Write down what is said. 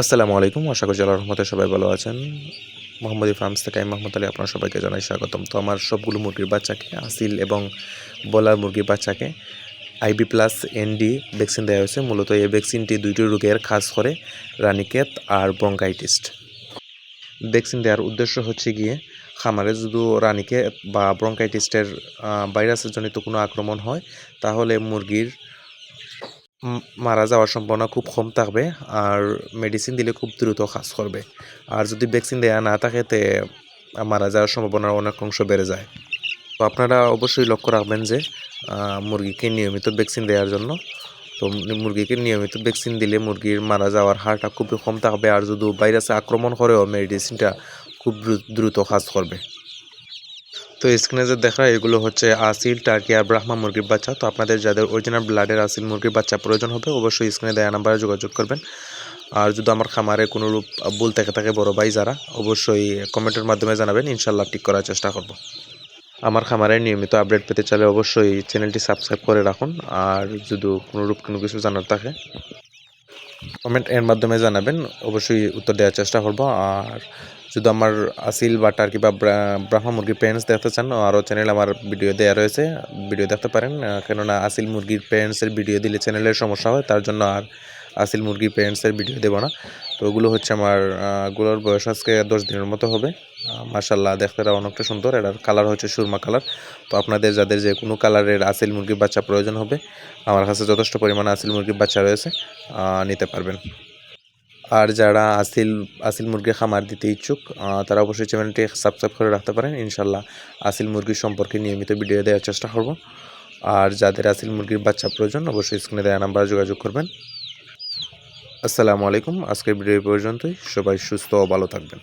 আসসালামু আলাইকুম। আশা করছি আল্লাহর রহমতে সবাই ভালো আছেন। মোহাম্মদী ফার্মস থেকে আমি মোহাম্মদ আলী আপনার সবাইকে জানাই স্বাগতম। তো আমার সবগুলো মুরগির বাচ্চাকে, আসিল এবং বলার মুরগির বাচ্চাকে আইবি প্লাস এনডি ভ্যাকসিন দেওয়া হয়েছে। মূলত এই ভ্যাকসিনটি দুইটি রোগের খাস করে রানিকেত আর ব্রঙ্কাইটিস্ট ভ্যাকসিন দেওয়ার উদ্দেশ্য হচ্ছে গিয়ে, খামারে যদি রানীকে বা ব্রঙ্কাইটিস্টের ভাইরাসের জনিত কোনো আক্রমণ হয়, তাহলে মুরগির মারা যাওয়ার সম্ভাবনা খুব কম থাকবে আর মেডিসিন দিলে খুব দ্রুত কাজ করবে। আর যদি ভ্যাকসিন দেওয়া না থাকে, তে মারা যাওয়ার সম্ভাবনা অনেক অংশ বেড়ে যায়। তো আপনারা অবশ্যই লক্ষ্য রাখবেন যে মুরগিকে নিয়মিত ভ্যাকসিন দেওয়ার জন্য। তো মুরগিকে নিয়মিত ভ্যাকসিন দিলে মুরগির মারা যাওয়ার হারটা খুবই কম থাকবে। আর যদি ভাইরাসে আক্রমণ করেও মেডিসিনটা খুব দ্রুত কাজ করবে। তো স্ক্রিনে যে দেখা, এগুলো হচ্ছে আসিল, টার্কি আর ব্রাহ্মা মুরগির বাচ্চা। তো আপনাদের যাদের অরিজিনাল ব্লাডের আসিল মুরগির বাচ্চা প্রয়োজন হবে, অবশ্যই স্ক্রিনে দেওয়া নাম্বারে যোগাযোগ করবেন। আর যদি আমার খামারে কোনো রূপ ভুল থেকে থাকে, বড় ভাই, যারা, অবশ্যই কমেন্টের মাধ্যমে জানাবেন ইনশাল্লাহ ঠিক করার চেষ্টা করব। আমার খামারে নিয়মিত আপডেট পেতে চাইলে অবশ্যই চ্যানেলটি সাবস্ক্রাইব করে রাখুন। আর যদি কোনো রূপ, কোনো কিছু জানার থাকে কমেন্ট এর মাধ্যমে জানাবেন, অবশ্যই উত্তর দেওয়ার চেষ্টা করব। আর যদি আমার আসিল বা টার্কি বা ব্রা- ব্রাহ্মা মুরগির প্যারেন্টস দেখতে চান, আরও চ্যানেল আমার ভিডিও দেওয়া রয়েছে ভিডিও দেখতে পারেন। কেননা আসিল মুরগির প্যারেন্টসের ভিডিও দিলে চ্যানেলের সমস্যা হয়, তার জন্য আর আসিল মুরগির প্যারেন্টসের ভিডিও দেবো না। তো ওগুলো হচ্ছে আমারগুলোর বয়স আজকে দশ দিনের মতো হবে। মার্শাল্লাহ দেখতে অনেকটা সুন্দর, এটার কালার হচ্ছে সুরমা কালার তো আপনাদের, যাদের যে কোনো কালারের আসিল মুরগির বাচ্চা প্রয়োজন হবে, আমার কাছে যথেষ্ট পরিমাণে আসিল মুরগির বাচ্চা রয়েছে নিতে পারবেন। আর যারা আসিল আসিল মুরগির খামার দিতে ইচ্ছুক তারা অবশ্যই চ্যানেলটি সাবস্ক্রাইব করে রাখতে পারেন। ইনশাল্লাহ আসিল মুরগির সম্পর্কে নিয়মিত ভিডিও দেওয়ার চেষ্টা করব। আর যাদের আসিল মুরগির বাচ্চা প্রয়োজন, অবশ্যই স্ক্রিনে দেওয়া নাম্বারে যোগাযোগ করবেন। আসসালামু আলাইকুম। আজকের ভিডিও পর্যন্তই। সবাই সুস্থ ও ভালো থাকবেন।